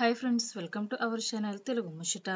Hi friends welcome to our channel Telugu Muchchata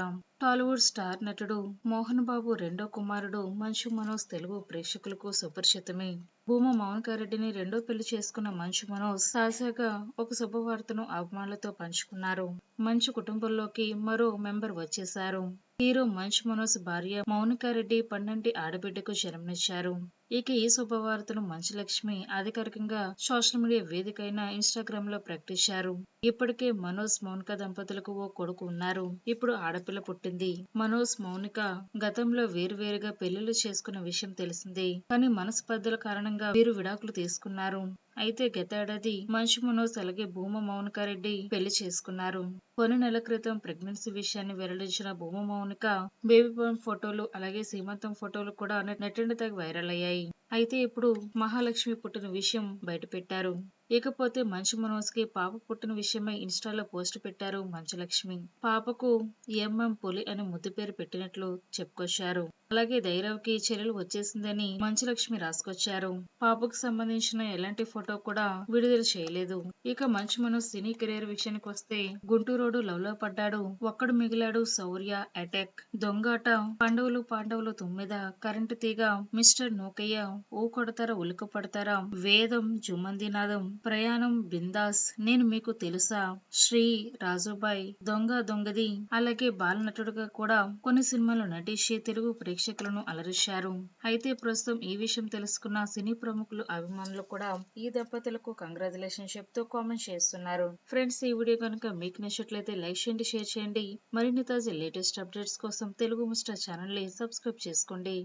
Tollywood star నటుడు మోహన్ బాబు రెండో కుమారుడు మంచు మనోజ్ తెలుగు ప్రేక్షకులకు సుపరిచితమే. భూమా మౌన్కారెడ్డిని రెండో పెళ్ళి చేసుకున్న మంచు మనోజ్ తాజాగా ఒక శుభవార్తను అభిమానులతో పంచుకున్నారు. మంచు కుటుంబంలోకి మరో మెంబర్ వచ్చేశారు. హీరో మంచు మనోజ్ భార్య మౌనికారెడ్డి పన్నెంటి ఆడబిడ్డకు జన్మనిచ్చారు. ఇక ఈ శుభవార్తను మంచులక్ష్మి అధికారికంగా సోషల్ మీడియా వేదిక అయిన ఇన్స్టాగ్రామ్లో ప్రకటించారు. ఇప్పటికే మనోజ్ మౌనిక దంపతులకు ఓ కొడుకు ఉన్నారు. ఇప్పుడు ఆడపిల్ల పుట్టింది. మనోజ్ మౌనిక గతంలో వేరువేరుగా పెళ్ళిళ్ళు చేసుకున్న విషయం తెలిసింది. కానీ మనస్పర్ధల కారణంగా వీరు విడాకులు తీసుకున్నారు. అయితే గతేడాది మంచు మనోజ్ అలాగే భూమ మౌనికారెడ్డి పెళ్ళి చేసుకున్నారు. కొన్ని నెలల క్రితం ప్రెగ్నెన్సీ విషయాన్ని వెల్లడించిన భూమ మౌనిక బేబీ బామ్ ఫోటోలు అలాగే సీమంతం ఫోటోలు కూడా నెట్టింటి తెగ వైరల్ అయ్యాయి. అయితే ఇప్పుడు మహాలక్ష్మి పుట్టిన విషయం బయటపెట్టారు. ఇకపోతే మంచు మనోజ్కి పాప పుట్టిన విషయమై ఇన్స్టాలో పోస్ట్ పెట్టారు మంచులక్ష్మి. పాపకు ఎంఎం పులి అని ముద్దు పేరు పెట్టినట్లు చెప్పుకొచ్చారు. అలాగే ధైరవ్కి చెల్లెలు వచ్చేసిందని మంచులక్ష్మి రాసుకొచ్చారు. పాపకు సంబంధించిన ఎలాంటి ఫోటో కూడా విడుదల చేయలేదు. ఇక మంచు మనోజ్ సినీ కెరీర్ విషయానికి వస్తే గుంటూరోడు లవ్లో పడ్డాడు. ఒక్కడు మిగిలాడు శౌర్య అటాక్. దొంగాట పాండవులు పాండవులు తుమ్మిద కరెంటు తీగ మిస్టర్ నూకయ్య ఊ కొడతారా ఉలుక పడతారా? వేదం జుమందినాదం ప్రయాణం బిందాస్. నేను మీకు తెలుసా? శ్రీ రాజుబాయ్ దొంగ దొంగది. అలాగే బాలనటుడుగా కూడా కొన్ని సినిమాలు నటించి తెలుగు ప్రేక్షకులను అలరిశారు అయితే ప్రస్తుతం ఈ విషయం తెలుసుకున్న సినీ ప్రముఖులు అభిమానులు కూడా ఈ దంపతులకు కంగ్రాచులేషన్ చెప్తూ కామెంట్ చేస్తున్నారు. ఫ్రెండ్స్ ఈ వీడియో కనుక మీకు నచ్చినట్లయితే లైక్ చేయండి షేర్ చేయండి. మరిన్ని తాజా లేటెస్ట్ అప్డేట్స్ కోసం తెలుగు ముస్టర్ ఛానల్ని సబ్స్క్రైబ్ చేసుకోండి.